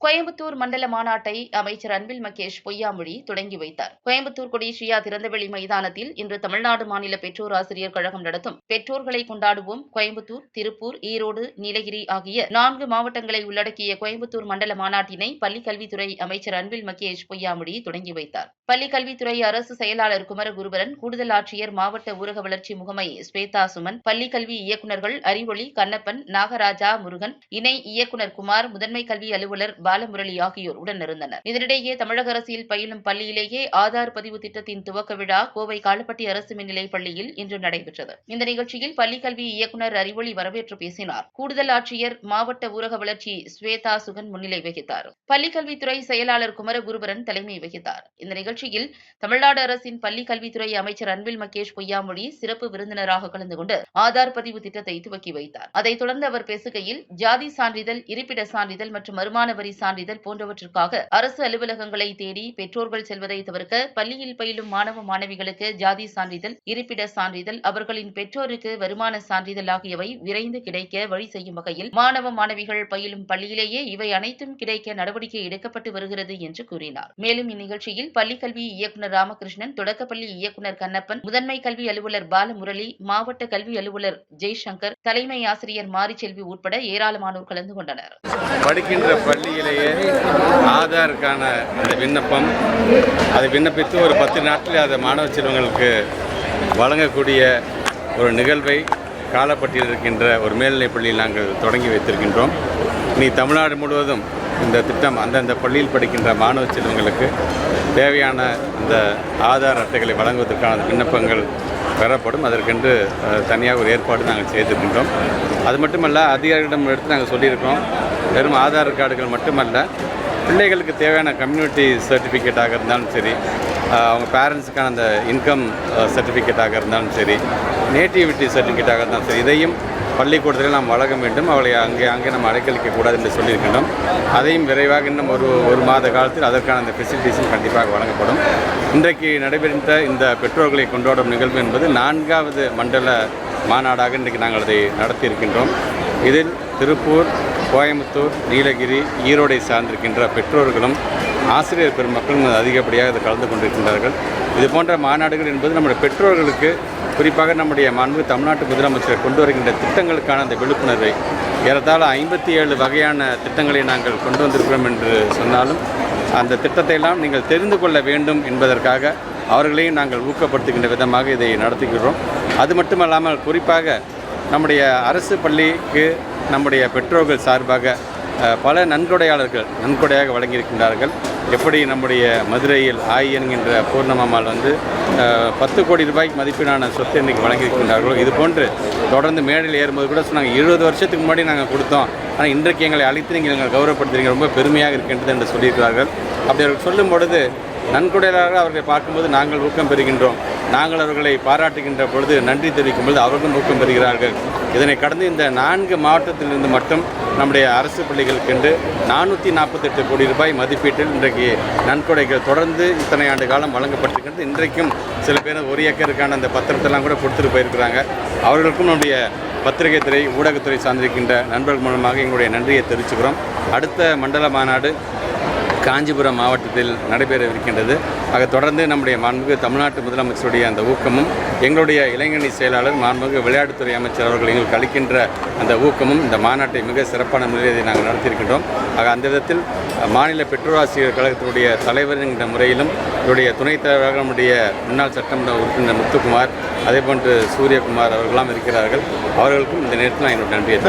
கோயம்புத்தூர் மண்டல மாநாட்டை அமைச்சர் அன்பில் மகேஷ் பொய்யாமொழி தொடங்கி வைத்தார். கோயம்புத்தூர் கொடிஷியா திறந்தவெளி மைதானத்தில் இன்று தமிழ்நாடு மாநில பெற்றோர் ஆசிரியர் கழகம் நடத்தும் பெற்றோர்களை கொண்டாடுவோம் கோயம்புத்தூர் திருப்பூர் ஈரோடு நீலகிரி ஆகிய நான்கு மாவட்டங்களை உள்ளடக்கிய கோயம்புத்தூர் மண்டல மாநாட்டினை பள்ளிக் கல்வித்துறை அமைச்சர் அன்பில் மகேஷ் பொய்யாமொழி தொடங்கி வைத்தார். பள்ளிக் கல்வித்துறை அரசு செயலாளர் குமரகுருபரன் கூடுதல் ஆட்சியர் மாவட்ட ஊரக வளர்ச்சி முகமை ஸ்வேதா சுமன் பள்ளிக் கல்வி இயக்குநர்கள் அறிவொளி கண்ணப்பன் நாகராஜா முருகன் இணை இயக்குநர் குமார் முதன்மை கல்வி அலுவலர் பாலமுரளி ஆகியோர் உடனிருந்தனர் இதனிடையே தமிழக அரசியல் பயிலும் பள்ளியிலேயே ஆதார் பதிவு திட்டத்தின் துவக்க விழா கோவை காலப்பட்டி அரசு மேல்நிலைப் பள்ளியில் இன்று நடைபெற்றது. இந்த நிகழ்ச்சியில் பள்ளிக்கல்வி இயக்குநர் அறிவொளி வரவேற்று பேசினார். கூடுதல் ஆட்சியர் மாவட்ட ஊரக வளர்ச்சி ஸ்வேதா சுகன் முன்னிலை வகித்தார். பள்ளிக்கல்வித்துறை செயலாளர் குமரகுருபரன் தலைமை வகித்தார். இந்த நிகழ்ச்சியில் தமிழ்நாடு அரசின் பள்ளிக்கல்வித்துறை அமைச்சர் அன்பில் மகேஷ் பொய்யாமொழி சிறப்பு விருந்தினராக கலந்து கொண்டு ஆதார் பதிவு திட்டத்தை துவக்கி வைத்தார். அதைத் தொடர்ந்து அவர் பேசுகையில் ஜாதி சான்றிதழ் இருப்பிட சான்றிதழ் மற்றும் வருமான வரி சான்றிதழ் போன்றவற்றிற்காக அரசு அலுவலகங்களை தேடி பெற்றோர்கள் செல்வதை தவிர்க்க பள்ளியில் பயிலும் மாணவ மாணவிகளுக்கு ஜாதி சான்றிதழ் இருப்பிட சான்றிதழ் அவர்களின் பெற்றோருக்கு வருமான சான்றிதழ் ஆகியவை விரைந்து கிடைக்க வழி செய்யும் வகையில் மாணவ மாணவிகள் பயிலும் பள்ளியிலேயே இவை அனைத்தும் கிடைக்க நடவடிக்கை எடுக்கப்பட்டு வருகிறது என்று கூறினார். மேலும் இந்நிகழ்ச்சியில் பள்ளிக்கல்வி இயக்குநர் ராமகிருஷ்ணன் தொடக்கப்பள்ளி இயக்குநர் கண்ணப்பன் முதன்மை கல்வி அலுவலர் பாலமுரளி மாவட்ட கல்வி அலுவலர் ஜெய்சங்கர் தலைமை ஆசிரியர் மாரிச்செல்வி உட்பட ஏராளமானோர் கலந்து கொண்டனர். நாளிலேயே ஆதாருக்கான அந்த விண்ணப்பம் அதை விண்ணப்பித்து ஒரு பத்து நாட்களில் அதை மாணவ செல்வங்களுக்கு வழங்கக்கூடிய ஒரு நிகழ்வை காலப்பட்டியில் இருக்கின்ற ஒரு மேல்நிலைப் பள்ளியில் நாங்கள் தொடங்கி வைத்திருக்கின்றோம். இனி தமிழ்நாடு முழுவதும் இந்த திட்டம் அந்தந்த பள்ளியில் படிக்கின்ற மாணவ செல்வங்களுக்கு தேவையான இந்த ஆதார் அட்டைகளை வழங்குவதற்கான விண்ணப்பங்கள் பெறப்படும். அதற்கென்று தனியாக ஒரு ஏற்பாடு நாங்கள் செய்திருக்கின்றோம். அது மட்டுமல்ல அதிகாரிகளிடம் எடுத்து நாங்கள் சொல்லியிருக்கோம் வெறும் ஆதார் கார்டுகள் மட்டுமல்ல பிள்ளைகளுக்கு தேவையான கம்யூனிட்டி சர்டிஃபிகேட்டாக இருந்தாலும் சரி அவங்க பேரண்ட்ஸுக்கான அந்த இன்கம் சர்டிஃபிகேட்டாக இருந்தாலும் சரி நேட்டிவிட்டி சர்டிஃபிகேட்டாக இருந்தாலும் சரி இதையும் பள்ளிக்கூடத்தில் நாம் வழங்க வேண்டும். அவளை அங்கே அங்கே நம்ம அடைக்கழிக்க கூடாது என்று சொல்லியிருக்கின்றோம். அதையும் விரைவாக இன்னும் ஒரு ஒரு மாத காலத்தில் அதற்கான அந்த ஃபெசிலிட்டிஸும் கண்டிப்பாக வழங்கப்படும். இன்றைக்கு நடைபெறுகின்ற இந்த பெற்றோர்களை கொண்டாடும் நிகழ்வு என்பது நான்காவது மண்டல மாநாடாக இன்றைக்கு நாங்கள் அதை நடத்தியிருக்கின்றோம். இதில் திருப்பூர் கோயம்புத்தூர் நீலகிரி ஈரோடை சார்ந்திருக்கின்ற பெற்றோர்களும் ஆசிரியர் பெருமக்களும் அதிகப்படியாக இதில் கலந்து கொண்டிருக்கின்றார்கள். இது போன்ற மாநாடுகள் என்பது நம்முடைய பெற்றோர்களுக்கு குறிப்பாக நம்முடைய மாண்பு தமிழ்நாட்டு முதலமைச்சர் கொண்டு வருகின்ற திட்டங்களுக்கான அந்த விழிப்புணர்வை ஏறத்தாழ ஐம்பத்தி ஏழு வகையான திட்டங்களை நாங்கள் கொண்டு வந்திருக்கிறோம் என்று சொன்னாலும் அந்த திட்டத்தை எல்லாம் நீங்கள் தெரிந்து கொள்ள வேண்டும் என்பதற்காக அவர்களையும் நாங்கள் ஊக்கப்படுத்துகின்ற விதமாக இதை நடத்துகிறோம் அது மட்டுமல்லாமல் குறிப்பாக நம்முடைய அரசு பள்ளிக்கு நம்முடைய பெற்றோர்கள் சார்பாக பல நன்கொடையாளர்கள் நன்கொடையாக வழங்கியிருக்கின்றார்கள். எப்படி நம்முடைய மதுரையில் ஆய் என்கின்ற பூர்ணமாமால் வந்து பத்து கோடி ரூபாய்க்கு மதிப்பிலான சொத்து இன்றைக்கி வழங்கியிருக்கின்றார்களோ இது போன்று தொடர்ந்து மேடையில் ஏறும்போது கூட சொன்னாங்க இருபது வருஷத்துக்கு முன்னாடி நாங்கள் கொடுத்தோம். ஆனால் இன்றைக்கு எங்களை அழைத்து நீங்கள் எங்களை கௌரவப்படுத்துறீங்க. ரொம்ப பெருமையாக இருக்கின்றது என்று சொல்லியிருக்கிறார்கள். அப்படி அவர்கள் சொல்லும் பொழுது நன்கொடையாளராக அவர்களை பார்க்கும்போது நாங்கள் ஊக்கம் பெறுகின்றோம். நாங்கள் அவர்களை பாராட்டுகின்ற பொழுது நன்றி தெரிவிக்கும் பொழுது அவர்களும் ஊக்கம் பெறுகிறார்கள். இதனை கடந்து இந்த நான்கு மாவட்டத்திலிருந்து மட்டும் நம்முடைய அரசு பள்ளிகளுக்கென்று நானூற்றி நாற்பத்தெட்டு கோடி ரூபாய் மதிப்பீட்டில் இன்றைக்கு நன்கொடைகள் தொடர்ந்து இத்தனை ஆண்டு காலம் வழங்கப்பட்டிருக்கிறது. இன்றைக்கும் சில பேர் ஒரு ஏக்கருக்கான அந்த பத்திரத்தெல்லாம் கூட கொடுத்துட்டு போயிருக்கிறாங்க. அவர்களுக்கும் நம்முடைய பத்திரிகை துறை ஊடகத்துறை சார்ந்திருக்கின்ற நண்பர்கள் மூலமாக எங்களுடைய நன்றியை தெரிவிச்சுக்கிறோம். அடுத்த மண்டல மாநாடு காஞ்சிபுரம் மாவட்டத்தில் நடைபெறவிருக்கின்றது ஆக தொடர்ந்து நம்முடைய மாண்புமிகு தமிழ்நாட்டு முதலமைச்சருடைய அந்த ஊக்கமும் எங்களுடைய இளைஞணி செயலாளர் மாண்புமிகு விளையாட்டுத்துறை அமைச்சர் அவர்கள் எங்களுக்கு அளிக்கின்ற அந்த ஊக்கமும் இந்த மாநாட்டை மிக சிறப்பான முறையில் நாங்கள் நடத்தியிருக்கின்றோம். ஆக அந்த விதத்தில் மாநில பெற்றோராசிரியர் கழகத்தினுடைய தலைவர் என்கிற முறையிலும் இவருடைய துணைத் தலைவராக நம்முடைய முன்னாள் சட்டமன்ற உறுப்பினர் முத்துக்குமார் அதேபோன்று சூரியகுமார் அவர்களாம் இருக்கிறார்கள். அவர்களுக்கும் இந்த நேரத்தில் நான் என்னுடைய நன்றியை